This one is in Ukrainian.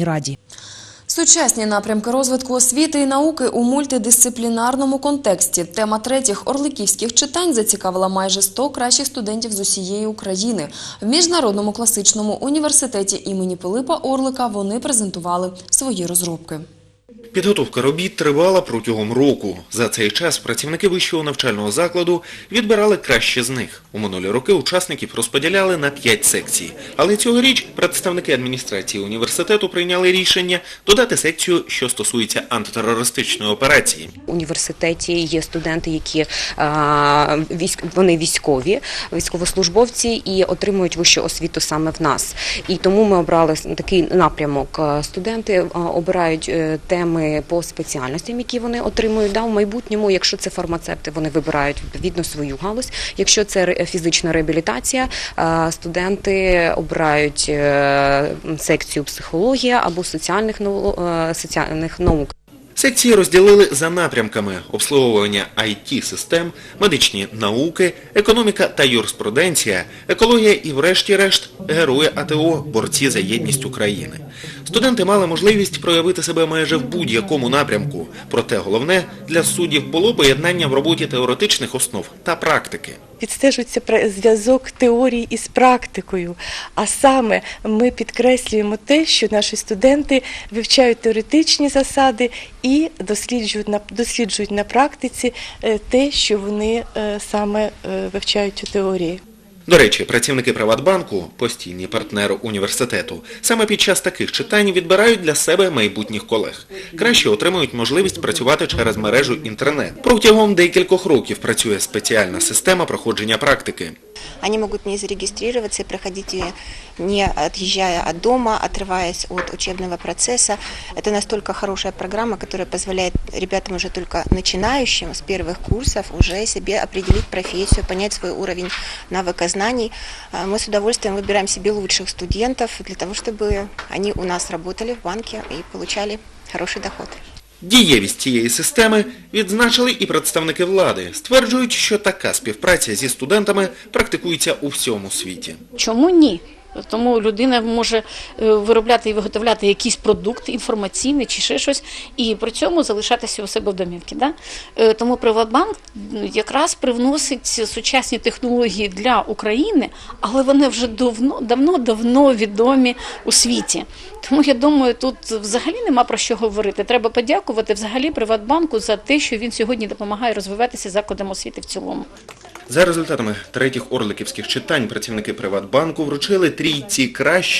раді. Сучасні напрямки розвитку освіти і науки у мультидисциплінарному контексті. Тема третіх орликівських читань зацікавила майже 100 кращих студентів з усієї України. В міжнародному класичному університеті імені Пилипа Орлика вони презентували свої розробки. Підготовка робіт тривала протягом року. За цей час працівники вищого навчального закладу відбирали краще з них. У минулі роки учасників розподіляли на п'ять секцій. Але цьогоріч представники адміністрації університету прийняли рішення додати секцію, що стосується антитерористичної операції. В університеті є студенти, які військ, вони військові, військовослужбовці і отримують вищу освіту саме в нас. І тому ми обрали такий напрямок. Студенти обирають е, теми по спеціальностям, які вони отримують да, в майбутньому. Якщо це фармацевти, вони вибирають відповідно свою галузь. Якщо це фізична реабілітація, студенти обирають е, секцію психологія або соціальних е, соціальних наук. Секції розділили за напрямками обслуговування IT-систем, медичні науки, економіка та юриспруденція, екологія і врешті-решт герої АТО, борці за єдність України. Студенти мали можливість проявити себе майже в будь-якому напрямку. Проте головне для суддів було поєднання в роботі теоретичних основ та практики. Відстежується пра- зв'язок теорії із практикою. А саме ми підкреслюємо те, що наші студенти вивчають теоретичні засади і досліджують на досліджують на практиці е, те, що вони е, саме е, вивчають у теорії. До речі, працівники Приватбанку, постійні партнери університету, саме під час таких читань відбирають для себе майбутніх колег. Краще отримують можливість працювати через мережу інтернет. Протягом декількох років працює спеціальна система проходження практики. Они могут не зарегистрироваться и проходить ее, не отъезжая от дома, отрываясь от учебного процесса. Это настолько хорошая программа, которая позволяет ребятам уже только начинающим с первых курсов уже себе определить профессию, понять свой уровень навыка знаний. А Мы с удовольствием выбираем себе лучших студентов для того, чтобы они у нас работали в банке и получали хороший доход. Дієвість цієї системи відзначили і представники влади. Стверджують, що така співпраця зі студентами практикується у всьому світі. Чому ні? Тому людина може е, виробляти і виготовляти якийсь продукт інформаційний чи ще щось, і при цьому залишатися у себе в домівці. Да? Е, Тому Приватбанк якраз привносить сучасні технології для України, але вони вже давно давно давно відомі у світі. Тому я думаю, тут взагалі нема про що говорити. Треба подякувати взагалі Приватбанку за те, що він сьогодні допомагає розвиватися закладам освіти в цілому. За результатами третіх орликівських читань працівники Приватбанку вручили трійці кращих